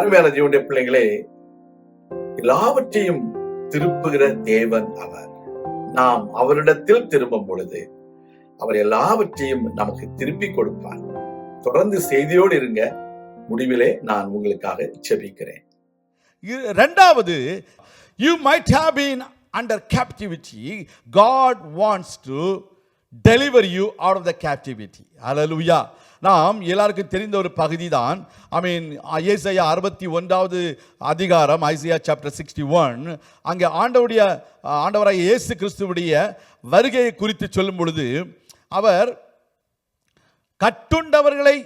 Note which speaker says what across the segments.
Speaker 1: அருமையான ஜீவனுடைய பிள்ளைகளே எல்லாவற்றையும் திருப்புகிற தேவன் அவர். நாம் அவரிடத்தில் திரும்பும் பொழுது அவர் எல்லாவற்றையும் நமக்கு திருப்பி கொடுப்பார். தொடர்ந்து செய்தியோடு இருங்க. முடிவிலே நான் உங்களுக்காக செபிக்கிறேன்
Speaker 2: இ- ரெண்டாவது you might have been under captivity God wants to deliver you out of the captivity hallelujah நாம் எல்லாருக்கும் தெரிந்த ஒரு பகுதி தான் ஐ மீன் ஏசையா அறுபத்தி ஒன்றாவது அதிகாரம் ஐசியா சாப்டர் சிக்ஸ்டி ஒன் அங்கே ஆண்டவுடைய ஆண்டவராக இயேசு கிறிஸ்துவுடைய வருகையை குறித்து சொல்லும் பொழுது அவர் கட்டுண்டவர்களை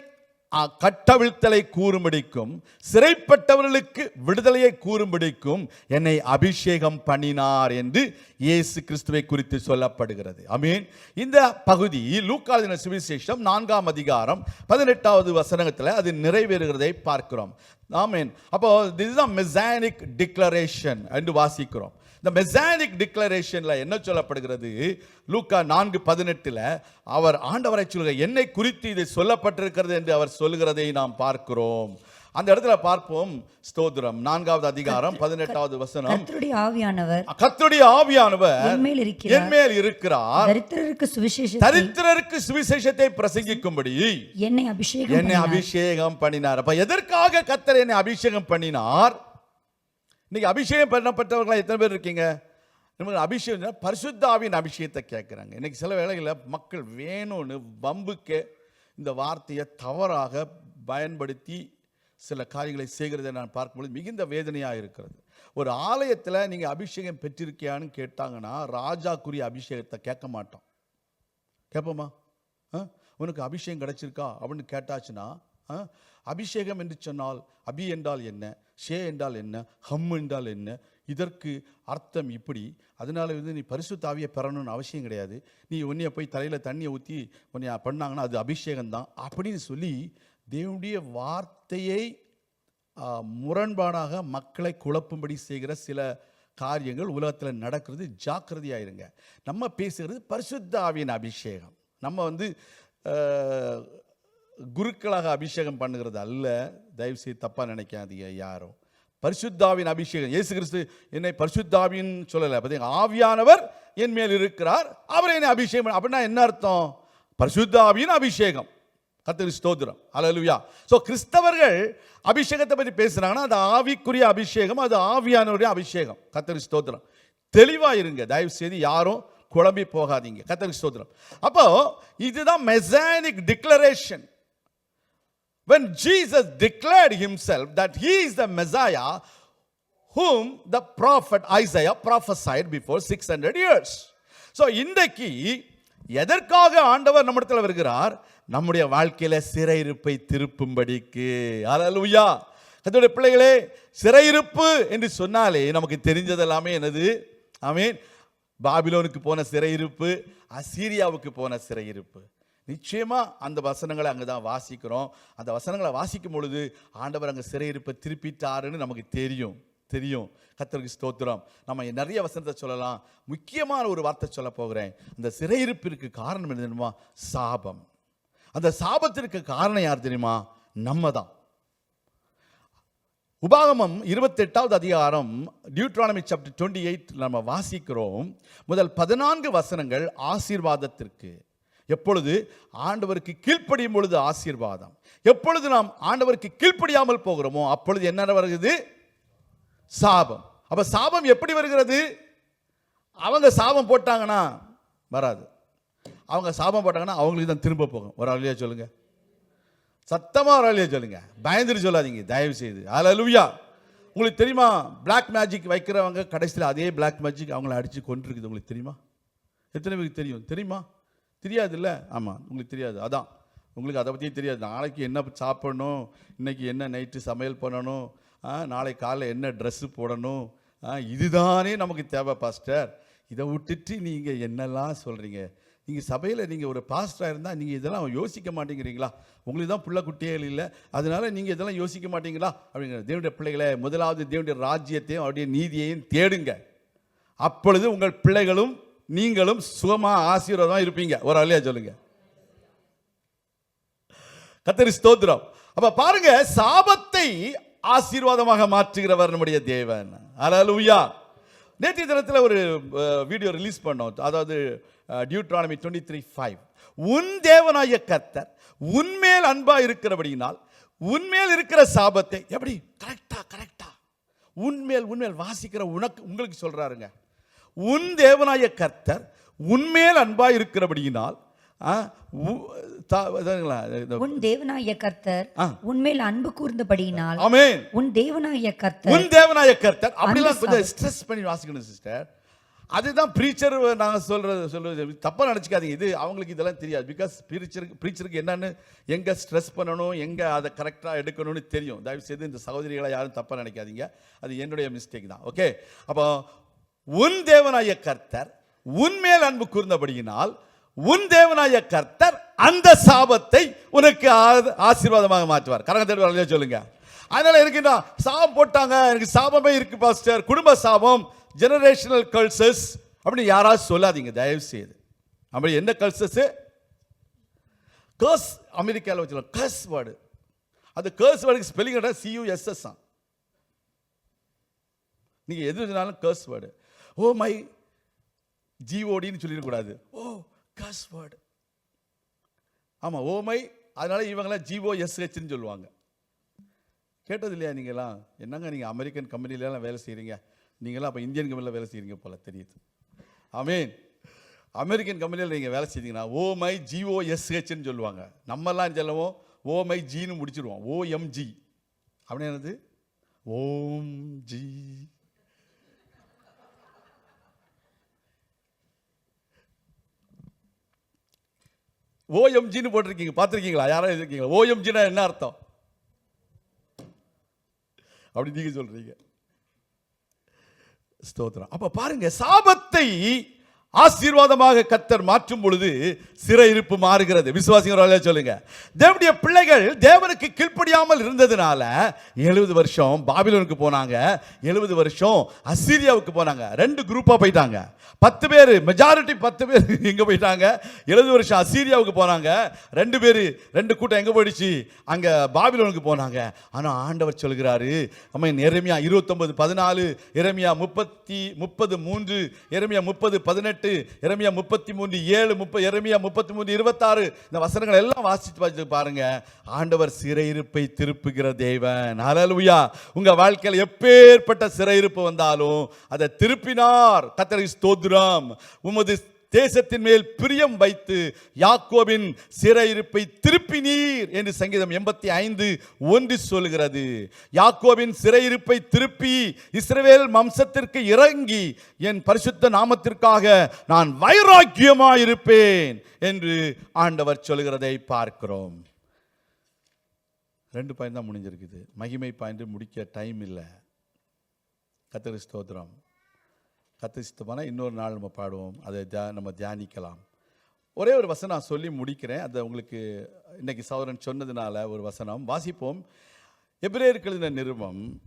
Speaker 2: கட்டவிழ்த்தலை கூறும்படிக்கும் சிறைப்பட்டவர்களுக்கு விடுதலையை கூறும்படிக்கும் என்னை அபிஷேகம் பண்ணினார் என்று இயேசு கிறிஸ்துவை குறித்து சொல்லப்படுகிறது. அமீன் இந்த பகுதி லூக்காதின சுவிசேஷம் நான்காம் அதிகாரம் பதினெட்டாவது வசனத்தில் அது நிறைவேறுகிறதை பார்க்கிறோம். ஆமீன். அப்போ திஸ் மெசானிக் டிக்ளரேஷன் என்று வாசிக்கிறோம். இந்த மெசானிக் டிக்ளரேஷன்ல என்ன சொல்லப்படுகிறது? லூக்கா நான்கு பதினெட்டுல அவர் ஆண்டவரை சொல்கிற என்னை குறித்து இது சொல்லப்பட்டிருக்கிறது என்று அவர் சொல்லுகிறதை நாம் பார்க்கிறோம். அந்த இடத்துல பார்ப்போம். ஸ்தோத்திரம். நான்காவது அதிகாரம் பதினெட்டாவது வசனம்.
Speaker 3: கர்த்தருடைய ஆவியானவர்
Speaker 2: கர்த்தருடைய ஆவியானவர்
Speaker 3: என்மேல் இருக்கிறார்.
Speaker 2: என்மேல் இருக்கிறார்.
Speaker 3: தரித்திரருக்கு சுவிசேஷத்தை
Speaker 2: தரித்திரருக்கு சுவிசேஷத்தை பிரசங்கிக்கும்படி
Speaker 3: என்னை அபிஷேகம்
Speaker 2: என்னை அபிஷேகம் பண்ணினார். அப்ப எதற்காக கத்தர் என்னை அபிஷேகம் பண்ணினார்? இன்னைக்கு அபிஷேகம் பண்ணப்பட்டவர்களாக எத்தனை பேர் இருக்கீங்க? நமக்கு அபிஷேகம் பரிசுத்தாவின் அபிஷேகத்தை கேட்குறாங்க இன்றைக்கி சில வேளைகளில் மக்கள் வேணும்னு வம்புக்கு இந்த வார்த்தையை தவறாக பயன்படுத்தி சில காரியங்களை செய்கிறதை நான் பார்க்கும்பொழுது மிகுந்த வேதனையாக இருக்கிறது. ஒரு ஆலயத்தில் நீங்கள் அபிஷேகம் பெற்றிருக்கியான்னு கேட்டாங்கன்னா ராஜாக்குரிய அபிஷேகத்தை கேட்க மாட்டோம். கேட்போமா ஆ? உனக்கு அபிஷேகம் கிடச்சிருக்கா? அப்படின்னு கேட்டாச்சுன்னா ஆ? அபிஷேகம் என்று சொன்னால் அபி என்றால் என்ன ஷே என்றால் என்ன ஹம் என்றால் என்ன இதற்கு அர்த்தம் இப்படி. அதனால வந்து நீ பரிசுத்தாவியை பெறணும்னு அவசியம் கிடையாது. நீ உன்னைய போய் தலையில் தண்ணியை ஊற்றி உன்னைய பண்ணாங்கன்னா அது அபிஷேகம் தான் அப்படின்னு சொல்லி தேவனுடைய வார்த்தையை முரண்பாடாக மக்களை குழப்பும்படி செய்கிற சில காரியங்கள் உலகத்தில் நடக்கிறது. ஜாக்கிரதையாக இருங்க நம்ம பேசுகிறது பரிசுத்த ஆவியின் அபிஷேகம். நம்ம வந்து குருக்களாக அபிஷேகம் பண்ணுகிறது அல்ல. தயவுசெய்து தப்பாக நினைக்காதீங்க யாரும் பரிசுத்தாவின் அபிஷேகம். இயேசு கிறிஸ்து என்னை பரிசுத்தாவின் சொல்லலை பார்த்தீங்க ஆவியானவர் என் மேல் இருக்கிறார் அவர் என்னை அபிஷேகம் அப்படின்னா என்ன அர்த்தம்? பரிசுத்தாவின் அபிஷேகம். கத்திரி ஸ்தோத்திரம். அல்லேலூயா ஸோ கிறிஸ்தவர்கள் அபிஷேகத்தை பற்றி பேசுகிறாங்கன்னா அது ஆவிக்குரிய அபிஷேகம் அது ஆவியானவருடைய அபிஷேகம். கத்திரி ஸ்தோத்திரம். தெளிவாக இருங்க தயவு செய்து யாரும் குழம்பி போகாதீங்க. கத்தரி ஸ்தோத்திரம். அப்போ இதுதான் Messianic declaration when Jesus declared himself that he is the Messiah whom the prophet Isaiah prophesied before 600 years. So இன்றைக்கு எதற்காக ஆண்டவர் நம்மிடத்தில் வருகிறார்? நம்முடைய வாழ்க்கையில சிறையிருப்பை திருப்பும்படிக்கு. அல்லேலூயா கத்தோடைய பிள்ளைகளே சிறையிருப்பு என்று சொன்னாலே நமக்கு தெரிஞ்சதெல்லாமே என்னது? மீன் பாபிலோனுக்கு போன சிறையிருப்பு அசீரியாவுக்கு போன சிறையிருப்பு. நிச்சயமாக அந்த வசனங்களை அங்கே தான் வாசிக்கிறோம். அந்த வசனங்களை வாசிக்கும் பொழுது ஆண்டவர் அங்கே சிறையிருப்பை திருப்பிட்டாருன்னு நமக்கு தெரியும். தெரியும். கத்தருக்கு ஸ்தோத்திரம். நம்ம நிறைய வசனத்தை சொல்லலாம். முக்கியமான ஒரு வார்த்தை சொல்ல போகிறேன். அந்த சிறையிருப்பிற்கு காரணம் என்ன தெரியுமா? சாபம். அந்த சாபத்திற்கு காரணம் யார் தெரியுமா? நம்ம தான் உபாகமம் இருபத்தெட்டாவது அதிகாரம் டியூட்ரானமி சாப்டர் டுவெண்ட்டி எயிட் நம்ம வாசிக்கிறோம். முதல் பதினான்கு வசனங்கள் ஆசீர்வாதத்திற்கு. எப்பொழுது ஆண்டவருக்கு கீழ்ப்படியும் பொழுது ஆசீர்வாதம். எப்பொழுது நாம் ஆண்டவருக்கு கீழ்ப்படியாமல் போகிறோமோ அப்பொழுது என்ன வருகிறது? சாபம். அப்போ சாபம் எப்படி வருகிறது? அவங்க சாபம் போட்டாங்கன்னா வராது. அவங்க சாபம் போட்டாங்கன்னா அவங்களுக்கு தான் திரும்ப போகும். ஒரு அழியா சொல்லுங்கள் சத்தமாக ஒரு அழியா சொல்லுங்கள் பயந்துட்டு சொல்லாதீங்க தயவு செய்து. அதில் அல்லேலூயா உங்களுக்கு தெரியுமா பிளாக் மேஜிக் வைக்கிறவங்க கடைசியில் அதே பிளாக் மேஜிக் அவங்கள அடித்து கொண்டிருக்குது உங்களுக்கு தெரியுமா? எத்தனை பேருக்கு தெரியும்? தெரியுமா? தெரியாதுல்ல? ஆமாம் உங்களுக்கு தெரியாது. அதான். உங்களுக்கு அதை பற்றியும் தெரியாது. நாளைக்கு என்ன சாப்பிடணும்? இன்னைக்கு என்ன நைட்டு சமையல் பண்ணணும்? ஆ, நாளைக்கு காலைல என்ன ட்ரெஸ்ஸு போடணும்? ஆ, இதுதானே நமக்கு தேவை பாஸ்டர் இதை விட்டுட்டு நீங்கள் என்னெல்லாம் சொல்கிறீங்க நீங்கள் சபையில் நீங்கள் ஒரு பாஸ்டராக இருந்தால் நீங்கள் இதெல்லாம் யோசிக்க மாட்டேங்கிறீங்களா? உங்களுக்கு தான் புள்ள குட்டிகள் இல்லை. அதனால் நீங்கள் இதெல்லாம் யோசிக்க மாட்டீங்களா? அப்படிங்கிற தேவனுடைய பிள்ளைகளை முதலாவது தேவனுடைய ராஜ்யத்தையும் அவருடைய நீதியையும் தேடுங்க. அப்பொழுது உங்கள் பிள்ளைகளும் நீங்களும் சுகமாக ஆசீர்வாதமாக இருப்பீங்க. ஒரு அழியா சொல்லுங்க. கத்தரி ஸ்தோத்திரம். அப்ப பாருங்க சாபத்தை ஆசீர்வாதமாக மாற்றுகிறவர் நம்முடைய தேவன். அலலுயா நேற்றைய தினத்தில் ஒரு வீடியோ ரிலீஸ் பண்ணோம். அதாவது டியூட்ரானமி டுவெண்ட்டி த்ரீ ஃபைவ் உன் தேவனாய கர்த்தர் உன்மேல் அன்பா இருக்கிறபடியினால் உன்மேல் இருக்கிற சாபத்தை எப்படி? கரெக்டா கரெக்டா உன்மேல் உன்மேல் வாசிக்கிற உனக்கு உங்களுக்கு சொல்றாருங்க. உன் தேவனாய கர்த்தர் உன்மேல் அன்பா இருக்கிறபடியினால்
Speaker 3: உன் தேவனாய கர்த்தர். உன்மேல் அன்பு கூர்ந்தபடியினால்
Speaker 2: ஆமென்.
Speaker 3: உன் தேவனாய கர்த்தர்
Speaker 2: உன் தேவனாய கர்த்தர் அப்படிலாம் கொஞ்சம் ஸ்ட்ரெஸ் பண்ணி வாசிக்கணும் சிஸ்டர் அதுதான் ப்ரீச்சர் நாங்கள் சொல்றது சொல்றது. தப்பாக நினச்சிக்காதீங்க. இது அவங்களுக்கு இதெல்லாம் தெரியாது. பிகாஸ் ப்ரீச்சருக்கு ப்ரீச்சருக்கு என்னன்னு எங்கே ஸ்ட்ரெஸ் பண்ணணும் எங்கே அதை கரெக்டாக எடுக்கணும்னு தெரியும். தயவு செய்து இந்த சகோதரிகளை யாரும் தப்பாக நினைக்காதீங்க. அது என்னுடைய மிஸ்டேக் தான். ஓகே அப்போ உன் தேவனாய கர்த்தர் உன்மேல் அன்பு கூர்ந்தபடியினால் உன் தேவனாய கர்த்தர் அந்த சாபத்தை உனக்கு ஆ- ஆசீர்வாதமாக மாற்றுவார். கரங்க தேடுவார் சொல்லுங்க. அதனால எனக்கு என்ன சாபம் போட்டாங்க எனக்கு சாபமே இருக்கு பாஸ்டர். குடும்ப சாபம் ஜெனரேஷனல் கல்சஸ் அப்படின்னு யாராவது சொல்லாதீங்க தயவு செய்து அப்படி என்ன கல்சஸ் கர்ஸ் அமெரிக்காவில் வச்சுக்கலாம் கர்ஸ் வேர்டு அது கர்ஸ் வேர்டுக்கு ஸ்பெல்லிங் சியூஎஸ்எஸ் தான் நீங்கள் எது இருந்தாலும் curse word Oh, oh my ஜிஓடின்னு சொல்லிடக்கூடாது ஓ oh, கர்ஸ் வேர்டு ஆமாம் ஓ oh, மை அதனால் இவங்களாம் ஜிஓ எஸ்ஹெச்னு சொல்லுவாங்க. கேட்டது இல்லையா நீங்களாம் என்னங்க நீங்கள் அமெரிக்கன் கம்பெனிலலாம் வேலை செய்கிறீங்க நீங்களாம் அப்போ இந்தியன் கம்பெனியில் வேலை செய்கிறீங்க போல தெரியுது. ஆமீன் அமெரிக்கன் கம்பெனியில் நீங்கள் வேலை செய்தீங்கன்னா ஓ மை ஜிஓ எஸ்ஹெச்னு சொல்லுவாங்க. நம்மெல்லாம் சொல்லுவோம் ஓ மை ஜின்னு முடிச்சிடுவோம். ஓஎம்ஜி அப்படின்னு என்னது? ஓம் ஜி ஓஎம்ஜின்னு போட்டிருக்கீங்க பார்த்துருக்கீங்களா? யாரும் இருக்கீங்களா ஓஎம்ஜினா என்ன அர்த்தம்? அப்படி நீங்க சொல்றீங்க. ஸ்தோத்திரம். அப்போ பாருங்க சாபத்தை ஆசீர்வாதமாக கத்தர் மாற்றும் பொழுது சிறையிருப்பு மாறுகிறது. விசுவாசிங்க சொல்லுங்க. தேவனுடைய பிள்ளைகள் தேவனுக்கு கீழ்ப்படியாமல் இருந்ததுனால எழுபது வருஷம் பாபிலோனுக்கு போனாங்க. எழுபது வருஷம் அசீரியாவுக்கு போனாங்க. ரெண்டு குரூப்பாக போயிட்டாங்க. பத்து பேர் மெஜாரிட்டி பத்து பேர் எங்கே போயிட்டாங்க. எழுபது வருஷம் அசீரியாவுக்கு போனாங்க. ரெண்டு பேர் ரெண்டு கூட்டம் எங்கே போயிடுச்சு? அங்கே பாபிலோனுக்கு போனாங்க. ஆனால் ஆண்டவர் சொல்கிறாரு அம்மா எரேமியா இருபத்தொன்பது பதினாலு எரேமியா முப்பத்தி முப்பது மூன்று எரேமியா முப்பது பதினெட்டு எரேமியா முப்பத்தி மூன்று ஏழு முப்பது எரேமியா முப்பத்தி மூன்று இருபத்தாறு. இந்த வசனங்கள் எல்லாம் வாசித்து வாசிச்சு பாருங்க. ஆண்டவர் சிறையிருப்பை திருப்புகிற தேவன். அலலுயா உங்க வாழ்க்கையில் எப்பேற்பட்ட சிறையிருப்பு வந்தாலும் அதை திருப்பினார். கத்தரை ஸ்தோத்ரம் உமது தேசத்தின் மேல் பிரியம் வைத்து யாக்கோபின் சிறையிருப்பை திருப்பினீர் என்று சங்கீதம் எண்பத்தி ஐந்து ஒன்று சொல்கிறது. யாக்கோபின் சிறையிருப்பை திருப்பி இஸ்ரவேல் வம்சத்திற்கு இறங்கி என் பரிசுத்த நாமத்திற்காக நான் வைராக்கியமாயிருப்பேன் என்று ஆண்டவர் சொல்கிறதை பார்க்கிறோம். ரெண்டு பாயிண்ட் தான் முடிஞ்சிருக்குது. மகிமை பாயிண்ட் முடிக்க டைம் இல்லை. கத்திரி ஸ்தோத்திரம். கத்திரிஸ்தமான இன்னொரு நாள் நம்ம பாடுவோம். அதை தியா நம்ம தியானிக்கலாம். ஒரே ஒரு வசனம் நான் சொல்லி முடிக்கிறேன். அதை உங்களுக்கு இன்னைக்கு சௌரன் சொன்னதுனால ஒரு வசனம். வாசிப்போம். எபிரேயருக்கு எழுதின நிருபம்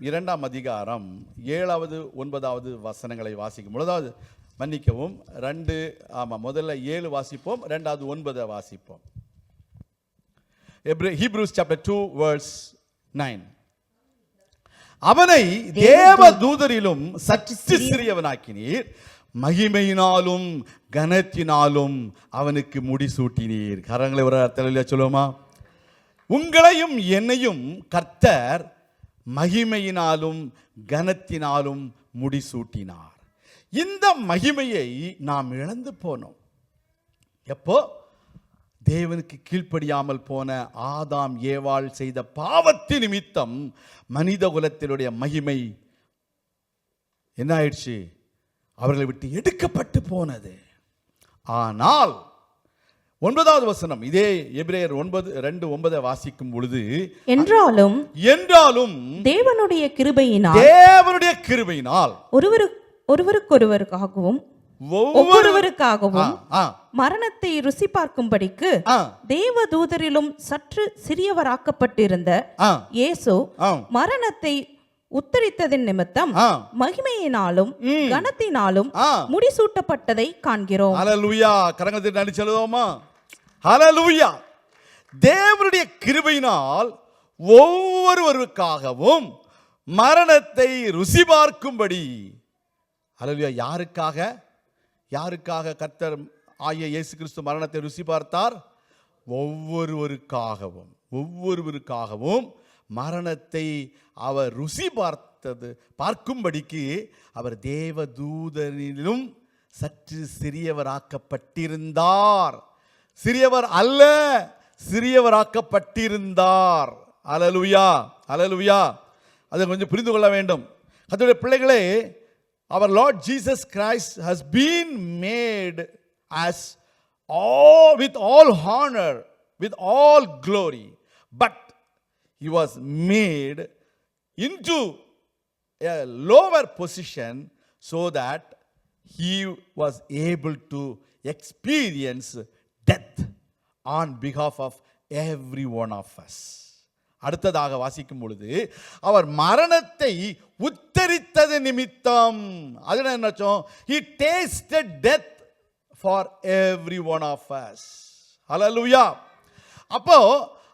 Speaker 2: இரண்டாம் அதிகாரம் ஏழாவது ஒன்பதாவது வசனங்களை வாசிக்கும் பொழுதாவது மன்னிக்கவும் ரெண்டு ஆமாம் முதல்ல ஏழு வாசிப்போம் ரெண்டாவது ஒன்பதை வாசிப்போம். எப்ரே Hebrews chapter two verse nine அவனை தேவ தூதரிலும் சற்று சிறியவனாக்கினீர். மகிமையினாலும் கனத்தினாலும் அவனுக்கு முடிசூட்டினீர். கரங்களை ஒரு தலையில சொல்லுவோமா? உங்களையும் என்னையும் கர்த்தர் மகிமையினாலும் கனத்தினாலும் முடிசூட்டினார். இந்த மகிமையை நாம் இழந்து போனோம். எப்போ? தேவனுக்கு கீழ்ப்படியாமல் போன ஆதாம் ஏவாள் செய்த பாவத்தின் நிமித்தம் மனித குலத்தினுடைய மகிமை என்ன ஆயிடுச்சு அவர்களை விட்டு எடுக்கப்பட்டு போனது. ஆனால் ஒன்பதாவது வசனம் இதே எபிரேயர் ஒன்பது ரெண்டு ஒன்பதை வாசிக்கும் பொழுது
Speaker 4: என்றாலும்
Speaker 2: என்றாலும்
Speaker 4: தேவனுடைய கிருபையினால்
Speaker 2: தேவனுடைய கிருபையினால்
Speaker 4: ஒருவரு ஒருவருக்கொருவருக்காகவும் ஒவ்வொருவருக்காகவும் மரணத்தை ருசி பார்க்கும்படிக்கு தேவ தூதரிலும் சற்று சிறியவராக்கப்பட்டிருந்த இயேசு மரணத்தை உத்தரித்ததின் நிமித்தம். மகிமையினாலும். கனத்தினாலும். முடிசூட்டப்பட்டதை காண்கிறோம்.
Speaker 2: ஹalleluya. கரங்கத்தை நடிச்சு எழுதுவோமா ஹalleluya. தேவனுடைய கிருபையினால் ஒவ்வொருவருக்காகவும் மரணத்தை ருசி பார்க்கும்படி. அல்லா யாருக்காக? யாருக்காக கர்த்தர் ஆகிய இயேசு கிறிஸ்து மரணத்தை ருசி பார்த்தார்? ஒவ்வொருவருக்காகவும் ஒவ்வொருவருக்காகவும் மரணத்தை அவர் ருசி பார்த்தது பார்க்கும்படிக்கு அவர் தேவ தூதனிலும் சற்று சிறியவராக்கப்பட்டிருந்தார். சிறியவர் அல்ல சிறியவராக்கப்பட்டிருந்தார். அலலுயா அலலுயா அதை கொஞ்சம் புரிந்து கொள்ள வேண்டும். அதனுடைய பிள்ளைகளே our Lord Jesus Christ has been made as all with all honor, with all glory, but he was made into a lower position so that he was able to experience death on behalf of every one of us. அடுத்ததாக வாசிக்கும் பொழுது அவர் மரணத்தை உத்தரித்தது நிமித்தம். அது என்ன he he death for every one of us us. அப்போ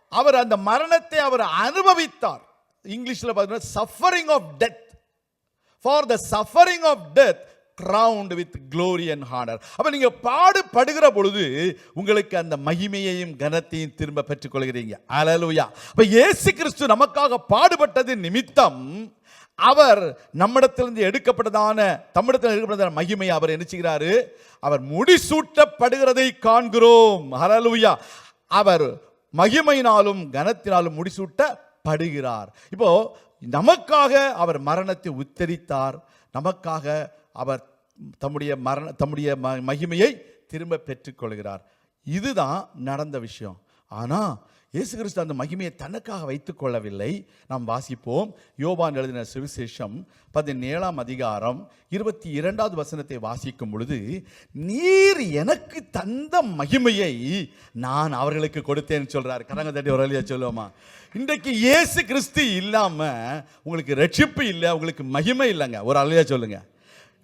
Speaker 2: அவர் அந்த மரணத்தை அவர் அனுபவித்தார். இங்கிலீஷில் பார்த்தீங்கன்னா suffering of death for the suffering of death crowned with glory and honour அப்போ நீங்கள் பாடுபடுகிற பொழுது உங்களுக்கு அந்த மகிமையையும் கனத்தையும் திரும்ப பெற்றுக்கொள்கிறீங்க. அலலுயா அப்போ ஏசு கிறிஸ்து நமக்காக பாடுபட்டது நிமித்தம் அவர் நம்மிடத்திலிருந்து எடுக்கப்பட்டதான தம்மிடத்தில் எடுக்கப்பட்டதான மகிமை அவர் என்ன செய்கிறாரு? அவர் முடிசூட்டப்படுகிறதை காண்கிறோம். அலலுயா அவர் மகிமையினாலும் கனத்தினாலும் முடிசூட்டப்படுகிறார். இப்போ நமக்காக அவர் மரணத்தை உத்தரித்தார். நமக்காக அவர் தம்முடைய மரண தம்முடைய ம- மகிமையை திரும்ப பெற்றுக்கொள்கிறார். இதுதான் நடந்த விஷயம். ஆனால் இயேசு கிறிஸ்து அந்த மகிமையை தனக்காக வைத்துக் கொள்ளவில்லை. நாம் வாசிப்போம். யோபான் எழுதின சுவிசேஷம் பதினேழாம் அதிகாரம் இருபத்தி இரண்டாவது வசனத்தை வாசிக்கும் பொழுது நீர் எனக்கு தந்த மகிமையை நான் அவர்களுக்கு கொடுத்தேன்னு சொல்கிறார் கரங்க தட்டி ஒரு வழியா சொல்லுவோமா? இன்றைக்கு இயேசு கிறிஸ்து இல்லாம உங்களுக்கு ரட்சிப்பு இல்லை உங்களுக்கு மகிமை இல்லைங்க. ஒரு அலையா சொல்லுங்கள்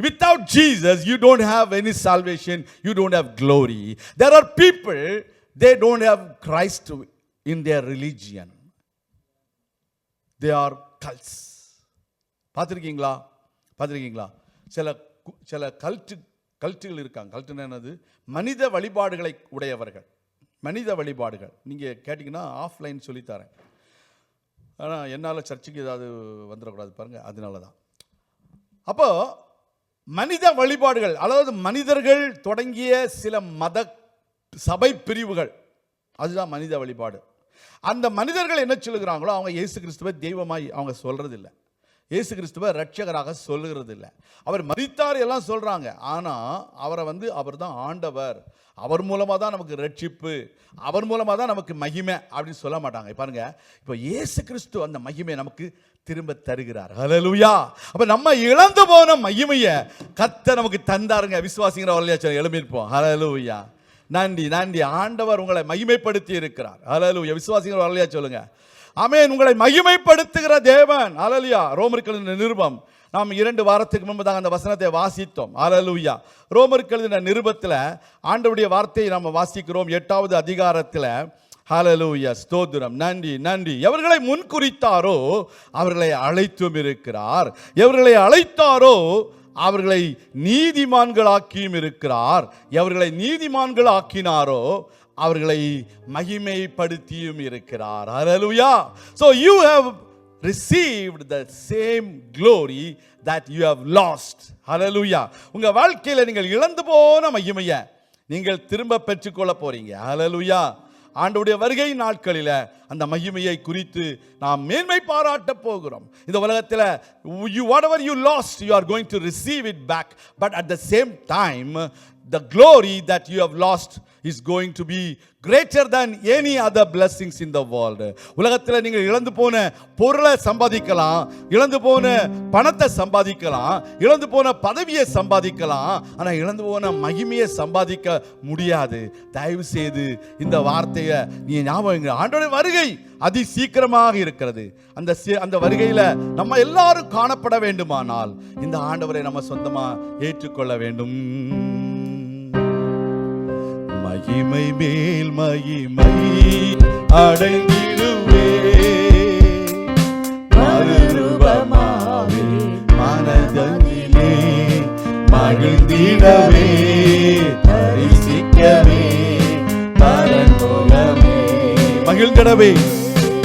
Speaker 2: Without Jesus, you don't have any salvation, you don't have glory. There are people, they don't have Christ in their religion. They are cults. பார்த்துருக்கீங்களா? பார்த்துருக்கீங்களா? சில கு- சில கல்ட்டு கல்ட்டுகள் இருக்காங்க. கல்ட்டுன்னு என்னது? மனித வழிபாடுகளை உடையவர்கள். மனித வழிபாடுகள். நீங்கள் கேட்டிங்கன்னா ஆஃப்லைன் சொல்லித்தரேன் ஆனால் என்னால் சர்ச்சுக்கு ஏதாவது வந்துடக்கூடாது பாருங்கள் அதனால தான் அப்போது மனித வழிபாடுகள் அதாவது மனிதர்கள் தொடங்கிய சில மத சபை பிரிவுகள். அதுதான் மனித வழிபாடு. அந்த மனிதர்கள் என்ன சொல்லுகிறாங்களோ அவங்க இயேசு கிறிஸ்துவை தெய்வமாய் அவங்க சொல்றது இயேசு கிறிஸ்துவை ரட்சகராக சொல்லுகிறது இல்லை அவர் மதித்தார் எல்லாம் சொல்கிறாங்க ஆனால் அவரை வந்து அவர் தான் ஆண்டவர். அவர் மூலமாக தான் நமக்கு ரட்சிப்பு அவர் மூலமாக தான் நமக்கு மகிமை அப்படின்னு சொல்ல மாட்டாங்க. பாருங்க இப்போ இயேசு கிறிஸ்து அந்த மகிமை நமக்கு திரும்ப தருகிறார். ஹலலுயா அப்போ நம்ம இழந்து போன மகிமையை கத்த நமக்கு தந்தாருங்க. விசுவாசிங்கிற வரலையா எழுப்பியிருப்போம் ஹலலுயா நன்றி நன்றி. ஆண்டவர் உங்களை மகிமைப்படுத்தி இருக்கிறார் ஹலலுயா விசுவாசிங்கிற வரலையா சொல்லுங்கள் அமேன் உங்களை மகிமைப்படுத்துகிற தேவன். அலலியா ரோமர்கள் நிருபம். நாம் இரண்டு வாரத்துக்கு முன்பதாக அந்த வசனத்தை வாசித்தோம். அலலுயா ரோமர்களின் நிருபத்தில் ஆண்டவுடைய வார்த்தையை நாம் வாசிக்கிறோம். எட்டாவது அதிகாரத்தில் ஹலலூயா ஸ்தோத்திரம். நன்றி நன்றி. எவர்களை முன்குறித்தாரோ அவர்களை அழைத்தும் இருக்கிறார். எவர்களை அழைத்தாரோ அவர்களை நீதிமான்களாக்கியும் இருக்கிறார். எவர்களை நீதிமான்களாக்கினாரோ அவர்களை மகிமைப்படுத்தியும் இருக்கிறார் hallelujah so you have received the same glory that you have lost hallelujah உங்கள் வாழ்க்கையில் நீங்கள் இழந்து போன மகிமையை நீங்கள் திரும்ப பெற்றுக்கொள்ள போறீங்க hallelujah ஆண்டுடைய வருகை நாட்களில் அந்த மகிமையை குறித்து நாம் மேன்மை பாராட்ட போகிறோம் இந்த உலகத்தில் you whatever you lost you are going to receive it back but at the same time the glory that you have lost is going to be greater than any other blessings in the world. உலகத்தில் நீங்கள் இழந்து போன பொருளை சம்பாதிக்கலாம் இழந்து போன பணத்தை சம்பாதிக்கலாம் இழந்து போன பதவியை சம்பாதிக்கலாம் ஆனால் இழந்து போன மகிமையை சம்பாதிக்க முடியாது. தயவு செய்து இந்த வார்த்தையை நீ ஞாபகம் ஆண்டோட வருகை அதி சீக்கிரமாக இருக்கிறது. அந்த அந்த வருகையில நம்ம எல்லாரும் காணப்பட வேண்டுமானால் இந்த ஆண்டவரை நம்ம சொந்தமா ஏற்றுக்கொள்ள வேண்டும். மகிமை மேல் மகிமை அடைந்திருவே மறுரூபமாவே மனதனிலே மகிழ்ந்திடவே. தரிசிக்கவே பரன் மூலமே. மகிழ்ந்திடவே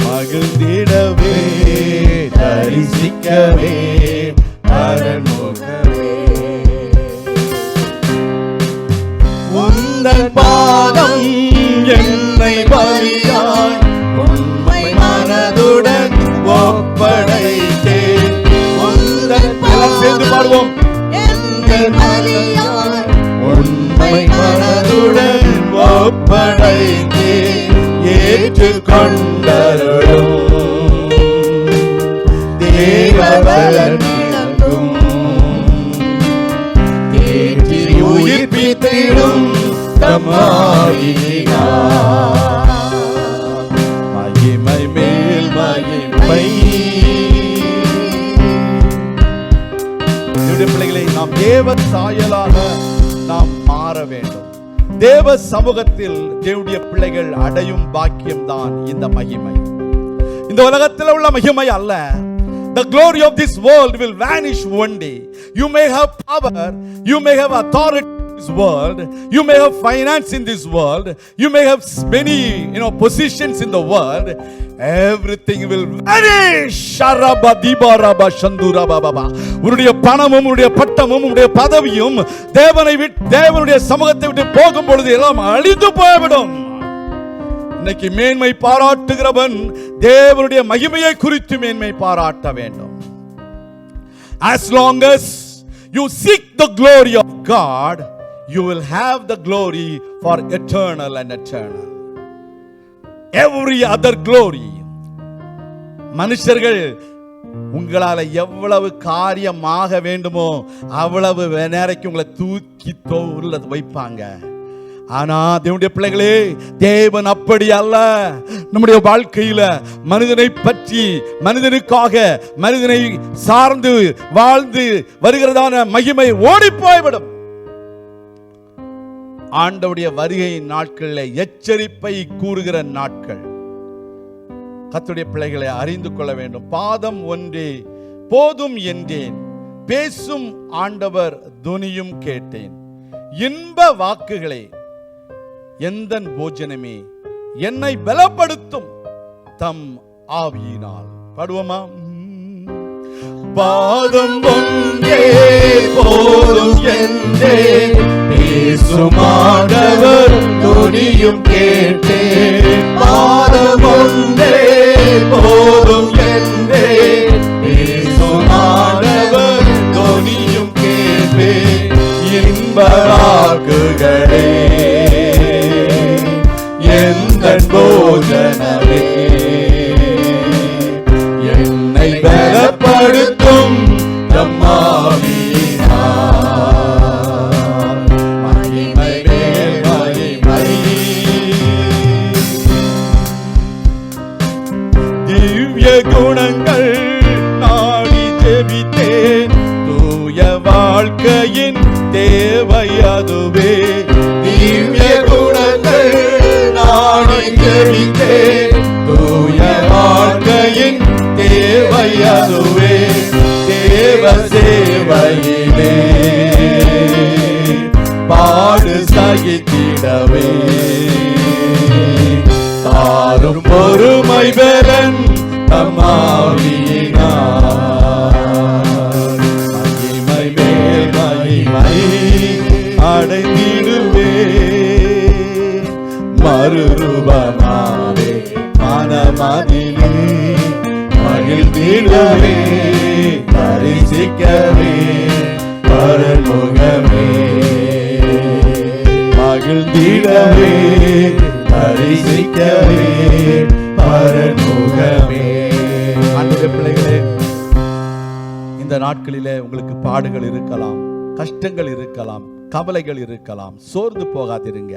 Speaker 2: மகிழ்ந்திடவே. தரிசிக்கவே பரன் மூலமே. உந்தன் பாதம் என்னை பலியாய் உண்மை மனதுடன் எல்லாம் சேர்ந்து பாடுவோம். உண்மை மனதுடன் ஏற்றுக்கொண்டருளும். தேவபலன் எனக்கும் தேவ சாயலாக நாம் மாற வேண்டும் தேவ சமூகத்தில் தேவனுடைய பிள்ளைகள் அடையும் பாக்கியம் தான் இந்த மகிமை இந்த உலகத்தில் உள்ள மகிமை அல்ல The glory of this world will vanish one day. You may have power, you may have authority this world, you may have finance in this world, you may have many, you know, positions in the world. Everything will vanish. உன்னுடைய பணமும் உன்னுடைய பட்டமும் உன்னுடைய பதவியும் தேவனை விட்டு தேவனுடைய சமூகத்தை விட்டு போகும் பொழுது எல்லாம் அழிந்து போய்விடும் இன்னைக்கு மேன்மை பாராட்டுகிறவன் தேவனுடைய மகிமையை குறித்து மேன்மை பாராட்ட வேண்டும் as long as you seek the glory of god you will have the glory for eternal and eternal every other glory மனுஷர்கள் உங்களால் எவ்வளவு காரியமாக வேண்டுமோ அவ்வளவு நேரைக்கு உங்களை தூக்கி தோல்ல வைப்பாங்க. ஆனா தேவனுடைய பிள்ளைகளே தேவன் அப்படி அல்ல. நம்முடைய வாழ்க்கையில மனிதனை பற்றி மனிதனுக்காக மனிதனை சார்ந்து வாழ்ந்து வருகிறதான மகிமை ஓடி போய்விடும். ஆண்டவுடைய வருகை நாட்களில் எச்சரிப்பை கூறுகிற நாட்கள். கத்துடைய பிள்ளைகளை அறிந்து கொள்ள வேண்டும். பாதம் ஒன்றே போதும் என்றேன். பேசும் ஆண்டவர் துனியும் கேட்டேன். இன்ப வாக்குகளே எந்தன் போஜனமே என்னை பலப்படுத்தும் தம் ஆவியினால். பாடுவோமா? பாதம் ஒன்றே போதும் என்றே. பேசும் துணியும் கேட்டே. பாதம் ஒன்றே போதும் என்றே. பேசும் துணியும் கேட்டே. இன்பராக்குகள் மறுரூபமாவே மனமதிலே மகிழ்ந்திடவே தரிசிக்கவே பரலோகமே மகிழ்ந்திடவே தரிசிக்கவே பரலோகமே அன்புடைய பிள்ளைகளே இந்த நாட்களிலே உங்களுக்கு பாடுகள் இருக்கலாம் கஷ்டங்கள் இருக்கலாம் கவலைகள் இருக்கலாம் சோர்ந்து போகாதிருங்க.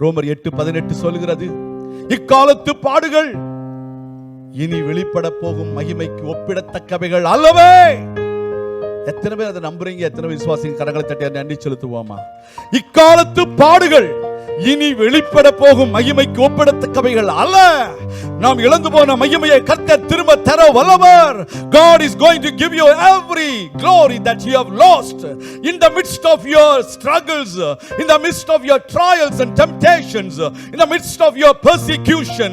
Speaker 2: ரோமர் எட்டு பதினெட்டு சொல்கிறது இக்காலத்து பாடுகள் இனி வெளிப்பட போகும் மகிமைக்கு ஒப்பிடத்தக்கவைகள் அல்லவே. எத்தனை பேர் அதை நம்புறீங்க? எத்தனை விசுவாசிங்க கரங்களை தட்டி நன்றி செலுத்துவோமா? இக்காலத்து பாடுகள் இனி வெளிப்பட போகும் மகிமைக்கு ஒப்பிடத்தக்கவைகள் அல்ல நாம் இழந்து போன மகிமையை கர்த்தர் திரும்ப தர வல்லவர் God is going to give you every glory that you have lost in the midst of your struggles in the midst of your trials and temptations in the midst of your persecution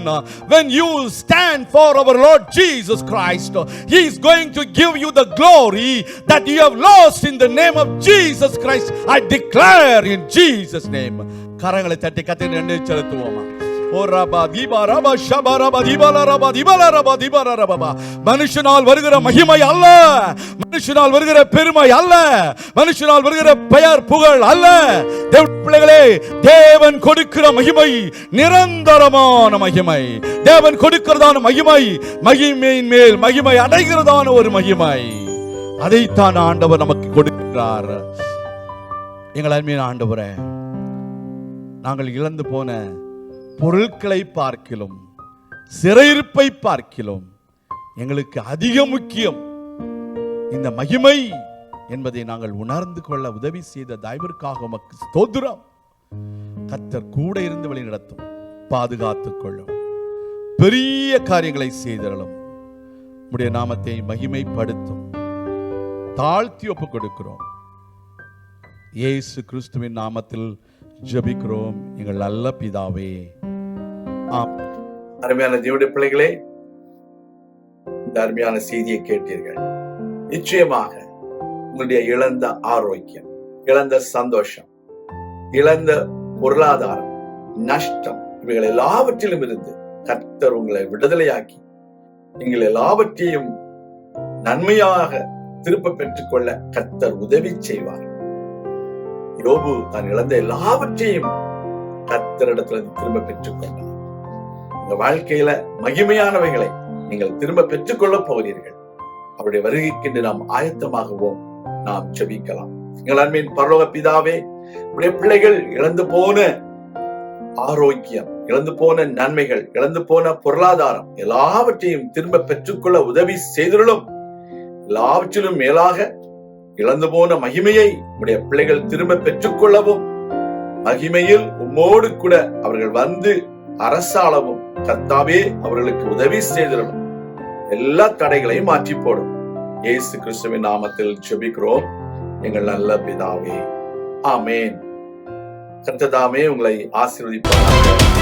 Speaker 2: when you stand for our Lord Jesus Christ he is going to give you the glory that you have lost in the name of Jesus Christ I declare in Jesus name கரங்களை தட்டி கத்தி நின்று செலுத்துவோமா? ஓ ரபா தீபா தீபால ரபா ரபா ரபா மனுஷனால் வருகிற மகிமை அல்ல. மனுஷனால் வருகிற பெருமை அல்ல. மனுஷனால் வருகிற பெயர் புகழ் அல்ல. பிள்ளைகளே தேவன் கொடுக்கிற மகிமை நிரந்தரமான மகிமை. தேவன் கொடுக்கிறதான மகிமை மகிமையின் மேல் மகிமை அடைகிறதான ஒரு மகிமை. அதைத்தான் ஆண்டவர் நமக்கு கொடுக்கிறார். எங்கள் அருமையான ஆண்டவரே நாங்கள் இழந்து போன பொருட்களை பார்க்கிலும் சிறையிருப்பை பார்க்கிலும் எங்களுக்கு அதிக முக்கியம் இந்த மகிமை என்பதை நாங்கள் உணர்ந்து கொள்ள உதவி செய்த தயவிற்காக உமக்கு ஸ்தோத்திரம். கத்தர் கூட இருந்து வழி நடத்தும் பாதுகாத்துக் கொள்ளும் பெரிய காரியங்களை செய்தரலும். உடைய நாமத்தை மகிமைப்படுத்தும் தாழ்த்தி ஒப்புக் கொடுக்கிறோம். இயேசு கிறிஸ்துவின் நாமத்தில் ஜபிக்கிறோம். எங்கள் நல்ல பிதாவே.
Speaker 1: அருமையான தேவனுடைய பிள்ளைகளே இந்த அருமையான செய்தியை கேட்டீர்கள். நிச்சயமாக உங்களுடைய இழந்த ஆரோக்கியம் இழந்த சந்தோஷம் இழந்த பொருளாதாரம் நஷ்டம் இவைகள் எல்லாவற்றிலும் இருந்து கர்த்தர் உங்களை விடுதலையாக்கி நீங்கள் எல்லாவற்றையும் நன்மையாக திருப்ப பெற்றுக்கொள்ள கர்த்தர் உதவி செய்வார். யோபு தான் இழந்த எல்லாவற்றையும் கர்த்தரிடத்துல திரும்ப பெற்றுக்கொண்டார். உங்க வாழ்க்கையில மகிமையானவைகளை நீங்கள் திரும்ப பெற்றுக்கொள்ள போகிறீர்கள். அவருடைய வருகைக்கென்று நாம் ஆயத்தமாகவும். நாம் செபிக்கலாம் எங்கள் அன்பின் பரலோக பிதாவே உடைய பிள்ளைகள் இழந்து போன ஆரோக்கியம் இழந்து போன நன்மைகள் இழந்து போன பொருளாதாரம் எல்லாவற்றையும் திரும்ப பெற்றுக்கொள்ள உதவி செய்துள்ளோம் எல்லாவற்றிலும் மேலாக இழந்து போன மகிமையை உடைய பிள்ளைகள் திரும்ப பெற்றுக்கொள்ளவும் மகிமையில் உம்மோடு கூட அவர்கள் வந்து அரசாளவும் கர்த்தாவே அவர்களுக்கு உதவி செய்திடணும் எல்லா தடைகளையும் மாற்றி போடும். ஏசு கிறிஸ்துவின் நாமத்தில் ஜெபிக்கிறோம். எங்கள் நல்ல பிதாவே. ஆமேன். கர்த்ததாமே உங்களை ஆசீர்வதிப்பார்